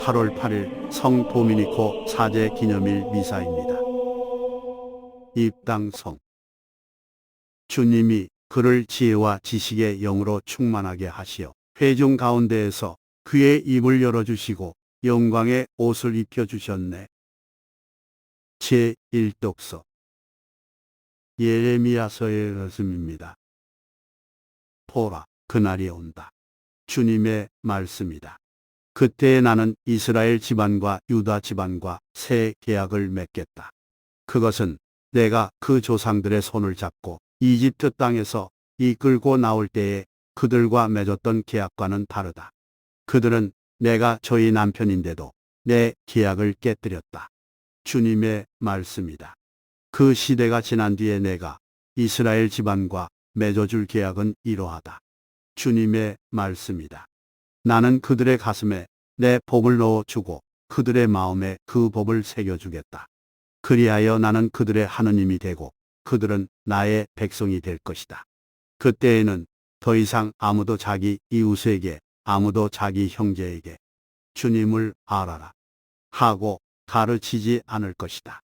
8월 8일 성 도미니코 사제 기념일 미사입니다. 입당성 주님이 그를 지혜와 지식의 영으로 충만하게 하시어 회중 가운데에서 그의 입을 열어주시고 영광의 옷을 입혀주셨네. 제1독서 예레미야서의 말씀입니다. 보라, 그날이 온다. 주님의 말씀이다. 그때에 나는 이스라엘 집안과 유다 집안과 새 계약을 맺겠다. 그것은 내가 그 조상들의 손을 잡고 이집트 땅에서 이끌고 나올 때에 그들과 맺었던 계약과는 다르다. 그들은 내가 저희 남편인데도 내 계약을 깨뜨렸다. 주님의 말씀이다. 그 시대가 지난 뒤에 내가 이스라엘 집안과 맺어줄 계약은 이러하다. 주님의 말씀이다. 나는 그들의 가슴에 내 법을 넣어 주고 그들의 마음에 그 법을 새겨 주겠다. 그리하여 나는 그들의 하느님이 되고 그들은 나의 백성이 될 것이다. 그때에는 더 이상 아무도 자기 이웃에게 아무도 자기 형제에게 주님을 알아라 하고 가르치지 않을 것이다.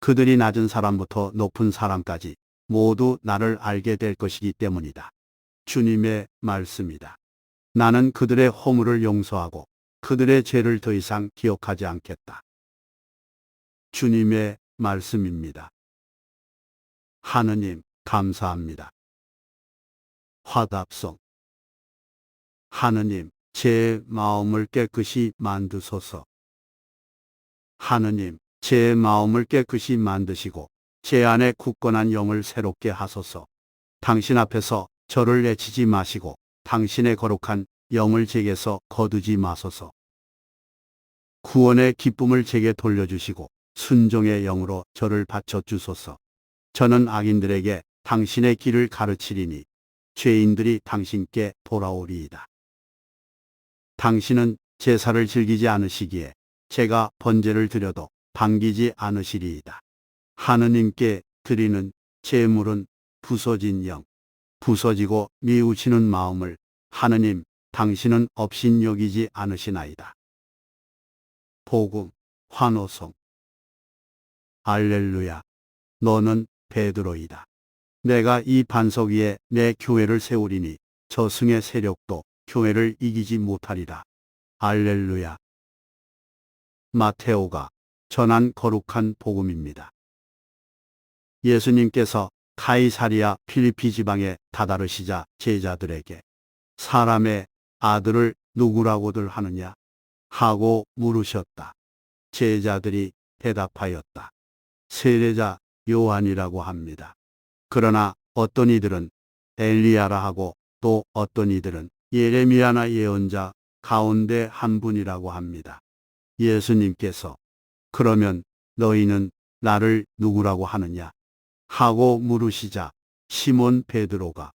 그들이 낮은 사람부터 높은 사람까지 모두 나를 알게 될 것이기 때문이다. 주님의 말씀이다. 나는 그들의 허물을 용서하고 그들의 죄를 더 이상 기억하지 않겠다. 주님의 말씀입니다. 하느님, 감사합니다. 화답성. 하느님, 제 마음을 깨끗이 만드소서. 하느님, 제 마음을 깨끗이 만드시고 제 안에 굳건한 영을 새롭게 하소서. 당신 앞에서 저를 내치지 마시고 당신의 거룩한 영을 제게서 거두지 마소서. 구원의 기쁨을 제게 돌려주시고 순종의 영으로 저를 바쳐 주소서. 저는 악인들에게 당신의 길을 가르치리니 죄인들이 당신께 돌아오리이다. 당신은 제사를 즐기지 않으시기에 제가 번제를 드려도 반기지 않으시리이다. 하느님께 드리는 제물은 부서진 영, 부서지고 미우치는 마음을 하느님 당신은 업신 여기지 않으시나이다. 복음, 환호성. 알렐루야. 너는 베드로이다. 내가 이 반석 위에 내 교회를 세우리니 저승의 세력도 교회를 이기지 못하리라. 알렐루야. 마테오가 전한 거룩한 복음입니다. 예수님께서 카이사리아 필리피 지방에 다다르시자 제자들에게 사람의 아들을 누구라고들 하느냐 하고 물으셨다. 제자들이 대답하였다. 세례자 요한이라고 합니다. 그러나 어떤 이들은 엘리야라 하고 또 어떤 이들은 예레미야나 예언자 가운데 한 분이라고 합니다. 예수님께서 그러면 너희는 나를 누구라고 하느냐 하고 물으시자 시몬 베드로가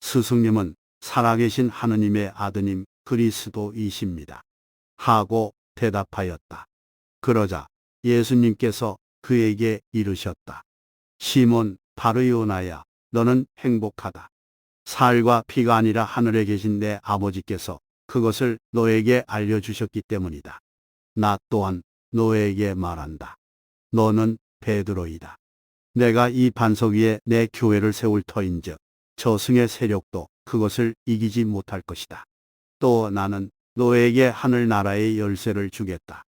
스승님은 살아계신 하느님의 아드님 그리스도이십니다. 하고 대답하였다. 그러자 예수님께서 그에게 이르셨다. 시몬 바르요나야 너는 행복하다. 살과 피가 아니라 하늘에 계신 내 아버지께서 그것을 너에게 알려주셨기 때문이다. 나 또한 너에게 말한다. 너는 베드로이다. 내가 이 반석 위에 내 교회를 세울 터인즉 저승의 세력도 그것을 이기지 못할 것이다. 또 나는 너에게 하늘 나라의 열쇠를 주겠다.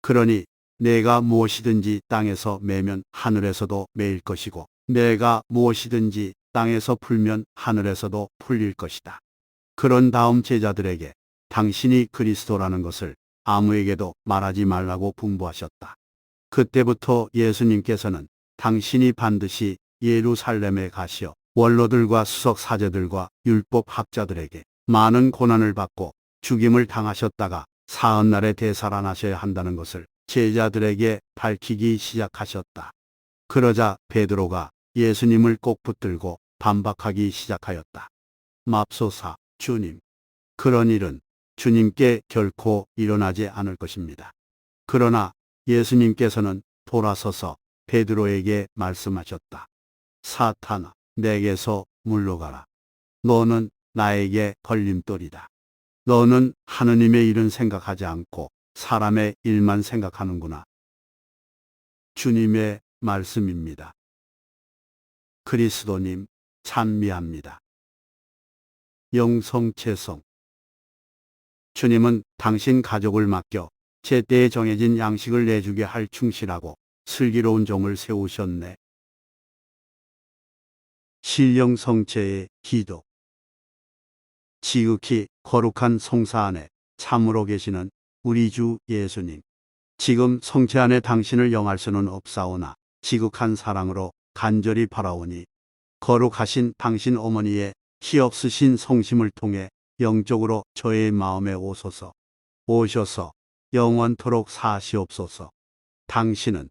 그러니 내가 무엇이든지 땅에서 매면 하늘에서도 매일 것이고 내가 무엇이든지 땅에서 풀면 하늘에서도 풀릴 것이다. 그런 다음 제자들에게 당신이 그리스도라는 것을 아무에게도 말하지 말라고 분부하셨다. 그때부터 예수님께서는 당신이 반드시 예루살렘에 가시어 원로들과 수석 사제들과 율법 학자들에게 많은 고난을 받고 죽임을 당하셨다가 사흘날에 되살아나셔야 한다는 것을 제자들에게 밝히기 시작하셨다. 그러자 베드로가 예수님을 꼭 붙들고 반박하기 시작하였다. 맙소사, 주님. 그런 일은 주님께 결코 일어나지 않을 것입니다. 그러나 예수님께서는 돌아서서 베드로에게 말씀하셨다. 사탄아, 내게서 물러가라. 너는 나에게 걸림돌이다. 너는 하느님의 일은 생각하지 않고 사람의 일만 생각하는구나. 주님의 말씀입니다. 그리스도님, 찬미합니다. 영성체성 주님은 당신 가족을 맡겨 제때에 정해진 양식을 내주게 할 충실하고 슬기로운 종을 세우셨네. 신령 성체의 기도 지극히 거룩한 성사 안에 참으로 계시는 우리 주 예수님. 지금 성체 안에 당신을 영할 수는 없사오나 지극한 사랑으로 간절히 바라오니 거룩하신 당신 어머니의 희없으신 성심을 통해 영적으로 저의 마음에 오소서 오셔서 영원토록 사시옵소서. 당신은